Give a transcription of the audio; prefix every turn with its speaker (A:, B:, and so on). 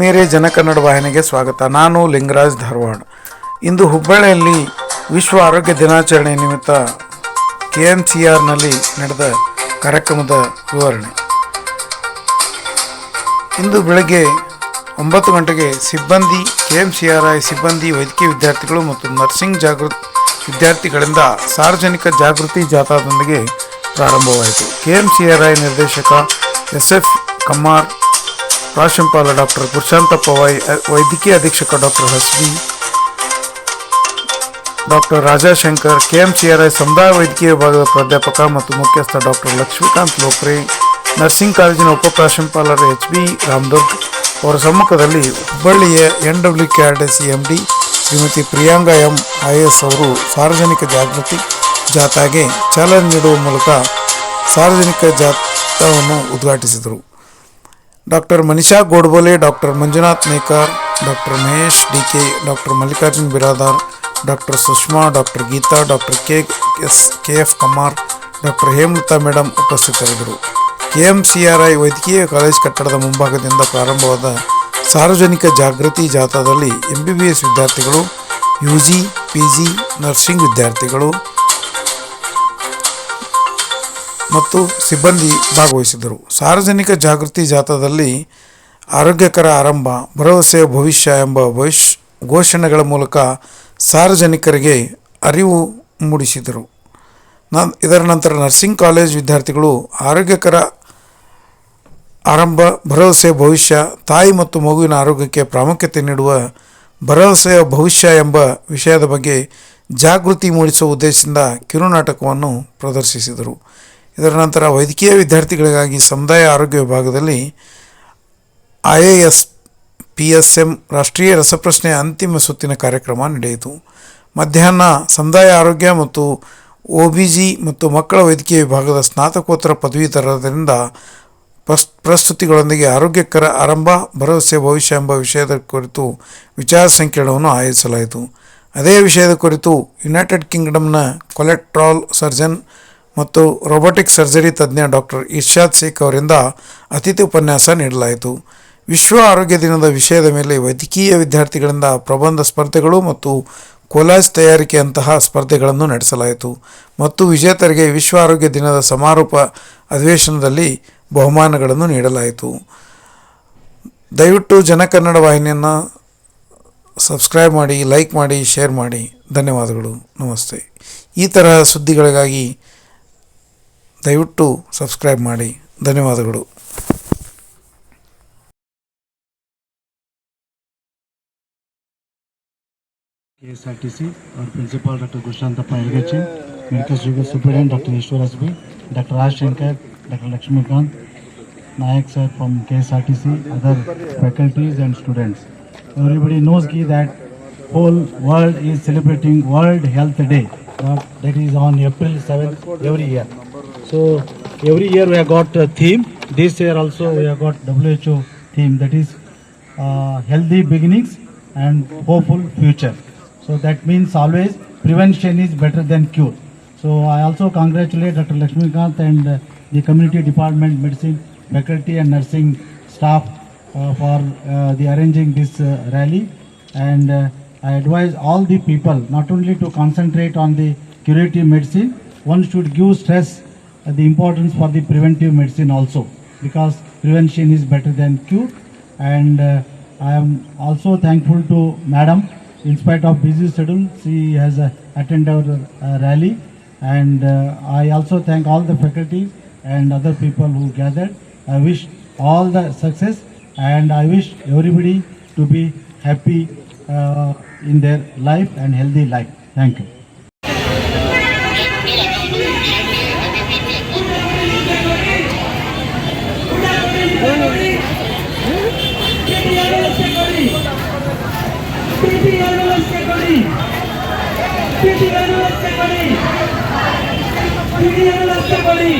A: ಮೇರೆ ಜನಕನ್ನಡ ವಾಹಿನಿಗೆ ಸ್ವಾಗತ. ನಾನು ಲಿಂಗರಾಜ್ ಧಾರವಾಡ. ಇಂದು ಹುಬ್ಬಳ್ಳಿಯಲ್ಲಿ ವಿಶ್ವ ಆರೋಗ್ಯ ದಿನಾಚರಣೆ ನಿಮಿತ್ತ ಕೆ ಎಂ ಸಿ ಆರ್ನಲ್ಲಿ ನಡೆದ ಕಾರ್ಯಕ್ರಮದ ವಿವರಣೆ. ಇಂದು ಬೆಳಗ್ಗೆ ಒಂಬತ್ತು ಗಂಟೆಗೆ ಸಿಬ್ಬಂದಿ, K M C R I ಸಿಬ್ಬಂದಿ, ವೈದ್ಯಕೀಯ ವಿದ್ಯಾರ್ಥಿಗಳು ಮತ್ತು ನರ್ಸಿಂಗ್ ಜಾಗೃತಿ ವಿದ್ಯಾರ್ಥಿಗಳಿಂದ ಸಾರ್ವಜನಿಕ ಜಾಗೃತಿ ಜಾಥಾದೊಂದಿಗೆ ಪ್ರಾರಂಭವಾಯಿತು. K M C R I ನಿರ್ದೇಶಕ ಎಸ್ ಎಫ್ ಕಮ್ಮಾರ್ ಪ್ರಾಶಂಪಾಲ ಡಾಕ್ಟರ್ ಪುರುಷಾಂತಪ್ಪ ವೈ ವೈದ್ಯಕೀಯ ಅಧೀಕ್ಷಕ doctor Hasbi doctor Rajashankar, KMCRI ಸಮುದಾಯ ವೈದ್ಯಕೀಯ ವಿಭಾಗದ ಪ್ರಾಧ್ಯಾಪಕ ಮತ್ತು ಮುಖ್ಯಸ್ಥ ಡಾಕ್ಟರ್ ಲಕ್ಷ್ಮೀಕಾಂತ್ ಲೋಕ್ರೆ ನರ್ಸಿಂಗ್ ಕಾಲೇಜಿನ ಉಪ ಪ್ರಾಶಂಪಾಲರ ಎಚ್ ಬಿ ರಾಮದುರ್ಗ್ ಅವರ ಸಮ್ಮುಖದಲ್ಲಿ ಹುಬ್ಬಳ್ಳಿಯ N W K R D C M D Shrimati Priyanka M I S ಅವರು ಸಾರ್ವಜನಿಕ ಜಾಗೃತಿ ಜಾಥಾಗೆ ಚಾಲನೆ ನೀಡುವ ಮೂಲಕ ಸಾರ್ವಜನಿಕ ಜಾಥಾವನ್ನು ಉದ್ಘಾಟಿಸಿದರು. Doctor Manisha Godbole, doctor Manjunath Nekar doctor Mahesh D K doctor Mallikarjun Biradar, doctor Sushma, doctor Geetha, doctor K S K F Kamar doctor Hemalatha madam ಉಪಸ್ಥಿತರಿದ್ದರು. K M C R I ವೈದ್ಯಕೀಯ college ಕಟ್ಟಡದ ಮುಂಭಾಗದಿಂದ ಪ್ರಾರಂಭವಾದ ಸಾರ್ವಜನಿಕ ಜಾಗೃತಿ ಜಾಥಾದಲ್ಲಿ M B B S ವಿದ್ಯಾರ್ಥಿಗಳು U G P G nursing ವಿದ್ಯಾರ್ಥಿಗಳು ಮತ್ತು ಸಿಬ್ಬಂದಿ ಭಾಗವಹಿಸಿದರು ಸಾರ್ವಜನಿಕ ಜಾಗೃತಿ ಜಾಥಾದಲ್ಲಿ ಆರೋಗ್ಯಕರ ಆರಂಭ ಭರವಸೆಯ ಭವಿಷ್ಯ ಎಂಬ ಭವಿಷ್ ಘೋಷಣೆಗಳ ಮೂಲಕ ಸಾರ್ವಜನಿಕರಿಗೆ ಅರಿವು ಮೂಡಿಸಿದರು. ನ, ಇದರ ನಂತರ ನರ್ಸಿಂಗ್ ಕಾಲೇಜ್ ವಿದ್ಯಾರ್ಥಿಗಳು ಆರೋಗ್ಯಕರ ಆರಂಭ, ಭರವಸೆ, ಭವಿಷ್ಯ, ತಾಯಿ ಮತ್ತು ಮಗುವಿನ ಆರೋಗ್ಯಕ್ಕೆ ಪ್ರಾಮುಖ್ಯತೆ ನೀಡುವ ಭರವಸೆಯ ಭವಿಷ್ಯ ಎಂಬ ವಿಷಯದ ಬಗ್ಗೆ ಜಾಗೃತಿ ಮೂಡಿಸುವ ಉದ್ದೇಶದಿಂದ ಕಿರುನಾಟಕವನ್ನು ಪ್ರದರ್ಶಿಸಿದರು. ಇದರ ನಂತರ ವೈದ್ಯಕೀಯ ವಿದ್ಯಾರ್ಥಿಗಳಿಗಾಗಿ ಸಮುದಾಯ ಆರೋಗ್ಯ ವಿಭಾಗದಲ್ಲಿ I A S P S M ರಾಷ್ಟ್ರೀಯ ರಸಪ್ರಶ್ನೆ ಅಂತಿಮ ಸುತ್ತಿನ ಕಾರ್ಯಕ್ರಮ ನಡೆಯಿತು. ಮಧ್ಯಾಹ್ನ ಸಮುದಾಯ ಆರೋಗ್ಯ ಮತ್ತು ಒ ಬಿ ಜಿ ಮತ್ತು ಮಕ್ಕಳ ವೈದ್ಯಕೀಯ ವಿಭಾಗದ ಸ್ನಾತಕೋತ್ತರ ಪದವೀಧರರಿಂದ ಪ್ರಸ್, ಪ್ರಸ್ತುತಿಗಳೊಂದಿಗೆ ಆರೋಗ್ಯಕರ ಆರಂಭ, ಭರವಸೆ, ಭವಿಷ್ಯ ಎಂಬ ವಿಷಯದ ಕುರಿತು ವಿಚಾರ ಸಂಕಿರಣವನ್ನು ಆಯೋಜಿಸಲಾಯಿತು. ಅದೇ ವಿಷಯದ ಕುರಿತು ಯುನೈಟೆಡ್ ಕಿಂಗ್ಡಮ್ನ ಕೊಲೆಟ್ರಾಲ್ ಸರ್ಜನ್ ಮತ್ತು ರೊಬೊಟಿಕ್ ಸರ್ಜರಿ ತಜ್ಞ ಡಾಕ್ಟರ್ ಇರ್ಷಾದ್ ಶೇಖ್ ಅವರಿಂದ ಅತಿಥಿ ಉಪನ್ಯಾಸ ನೀಡಲಾಯಿತು. ವಿಶ್ವ ಆರೋಗ್ಯ ದಿನದ ವಿಷಯದ ಮೇಲೆ ವೈದ್ಯಕೀಯ ವಿದ್ಯಾರ್ಥಿಗಳಿಂದ ಪ್ರಬಂಧ ಸ್ಪರ್ಧೆಗಳು ಮತ್ತು ಕೊಲಾಜ್ ತಯಾರಿಕೆಯಂತಹ ಸ್ಪರ್ಧೆಗಳನ್ನು ನಡೆಸಲಾಯಿತು. ಮತ್ತು ವಿಜೇತರಿಗೆ ವಿಶ್ವ ಆರೋಗ್ಯ ದಿನದ ಸಮಾರೋಪ ಅಧಿವೇಶನದಲ್ಲಿ ಬಹುಮಾನಗಳನ್ನು ನೀಡಲಾಯಿತು. ದಯವಿಟ್ಟು ಜನಕನ್ನಡ ವಾಹಿನಿಯನ್ನು ಸಬ್ಸ್ಕ್ರೈಬ್ ಮಾಡಿ, ಲೈಕ್ ಮಾಡಿ, ಶೇರ್ ಮಾಡಿ. ಧನ್ಯವಾದಗಳು. ನಮಸ್ತೆ. ಈ ತರಹ ಸುದ್ದಿಗಳಿಗಾಗಿ ದಯವಿಟ್ಟು ಸಬ್ಸ್ಕ್ರೈಬ್ ಮಾಡಿ ಧನ್ಯವಾದಗಳು
B: KSRTC, our principal Dr. Gushantappa Elgachi, medical student superintendent Dr. Ishwar Asbi, Dr. Raj Shankar, Dr. Lakshmikant, Nayak sir from KSRTC, other faculties and students. Everybody knows ki that whole world is celebrating World Health Day. That that is on April 7th every year. So every year we have got a theme. This year also we have got WHO theme that is uh, healthy beginnings and hopeful future. So that means always prevention is better than cure. So I also congratulate Dr. Lakshmikant and uh, the community department medicine faculty and nursing staff uh, for uh, the arranging this uh, rally and uh, I advise all the people not only to concentrate on the curative medicine, one should give stress the importance for the preventive medicine also because prevention is better than cure. And uh, I am also thankful to madam in spite of busy schedule she has uh, attended our uh, rally. And uh, I also thank all the faculty and other people who gathered. I wish all the success and I wish everybody to be happy uh, in their life and healthy life. Thank you করি